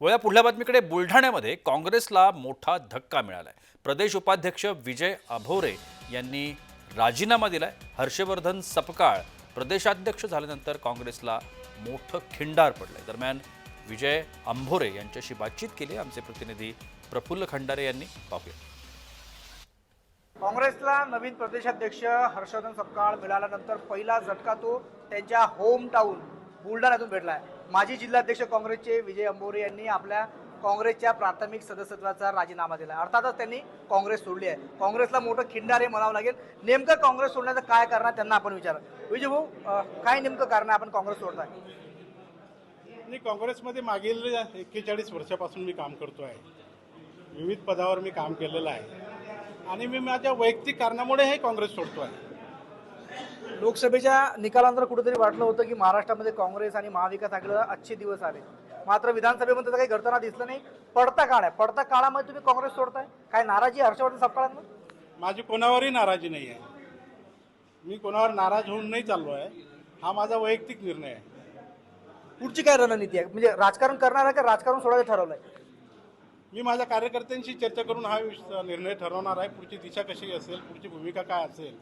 वळ्या पुढल्या बातमीकडे बुलढाण्यामध्ये काँग्रेसला मोठा धक्का मिळालाय. प्रदेश उपाध्यक्ष विजय अभोरे यांनी राजीनामा दिलाय. हर्षवर्धन सपकाळ प्रदेशाध्यक्ष झाल्यानंतर काँग्रेसला मोठं खिंडार पडलंय. दरम्यान विजय अंभोरे यांच्याशी बातचीत केली. आमचे प्रतिनिधी प्रफुल्ल खंडारे यांनी पाहूया. काँग्रेसला नवीन प्रदेशाध्यक्ष हर्षवर्धन सपकाळ मिळाल्यानंतर पहिला झटका तो त्यांच्या होम टाऊन बुलढाण्यातून भेटला आहे माजी जिल्हाध्यक्ष काँग्रेसचे विजय अंबोरे यांनी आपल्या काँग्रेसच्या प्राथमिक सदस्यत्वाचा राजीनामा दिला आहे. अर्थातच त्यांनी काँग्रेस सोडली आहे. काँग्रेसला मोठं खिंडार हे म्हणावं लागेल. नेमकं काँग्रेस सोडण्याचं काय कारण आहे त्यांना आपण विचार. विजय भाऊ काय नेमकं कारण आहे आपण काँग्रेस सोडताय? मी काँग्रेसमध्ये मागील एक्केचाळीस वर्षापासून मी काम करतो आहे. विविध पदावर मी काम केलेलं आहे. आणि मी माझ्या वैयक्तिक कारणामुळे हे काँग्रेस सोडतो आहे. लोकसभेच्या निकालानंतर कुठेतरी वाटलं होतं की महाराष्ट्रामध्ये काँग्रेस आणि महाविकास आघाडीला अच्छे दिवस आले. मात्र विधानसभेमध्ये काही घडताना दिसलं नाही. पडता काळ आहे. पडता काळामध्ये तुम्ही काँग्रेस सोडताय? काय नाराजी आहे हर्षवर्धन सपकाळांना? माझी कोणावरही नाराजी नाही आहे. मी कोणावर नाराज होऊन नाही चाललो आहे. हा माझा वैयक्तिक निर्णय आहे. पुढची काय रणनीती आहे? म्हणजे राजकारण करणार आहे का राजकारण सोडायचं ठरवलंय? मी माझ्या कार्यकर्त्यांशी चर्चा करून हा निर्णय ठरवणार आहे. पुढची दिशा कशी असेल? पुढची भूमिका काय असेल?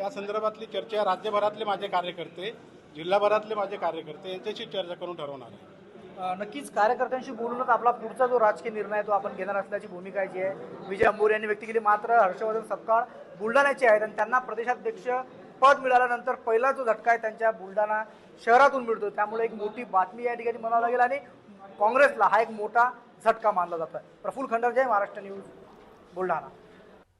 या संदर्भातली चर्चा राज्यभरातले माझे कार्यकर्ते जिल्हाभरातले माझे कार्यकर्ते यांच्याशी चर्चा करून ठरवणार आहे. नक्कीच कार्यकर्त्यांशी बोलूनच आपला पुढचा जो राजकीय निर्णय आहे तो आपण घेणार असल्याची भूमिका जी आहे. विजय अंबोरे यांनी व्यक्त केली. मात्र हर्षवर्धन सपकाळ बुलढाण्याचे आहेत आणि त्यांना प्रदेशाध्यक्ष पद मिळाल्यानंतर पहिला जो झटका आहे त्यांच्या बुलढाणा शहरातून मिळतो. त्यामुळे एक मोठी बातमी या ठिकाणी म्हणावं लागेल आणि काँग्रेसला हा एक मोठा झटका मानला जातो प्रफुल्ल खंडर जय महाराष्ट्र न्यूज बुलढाणा.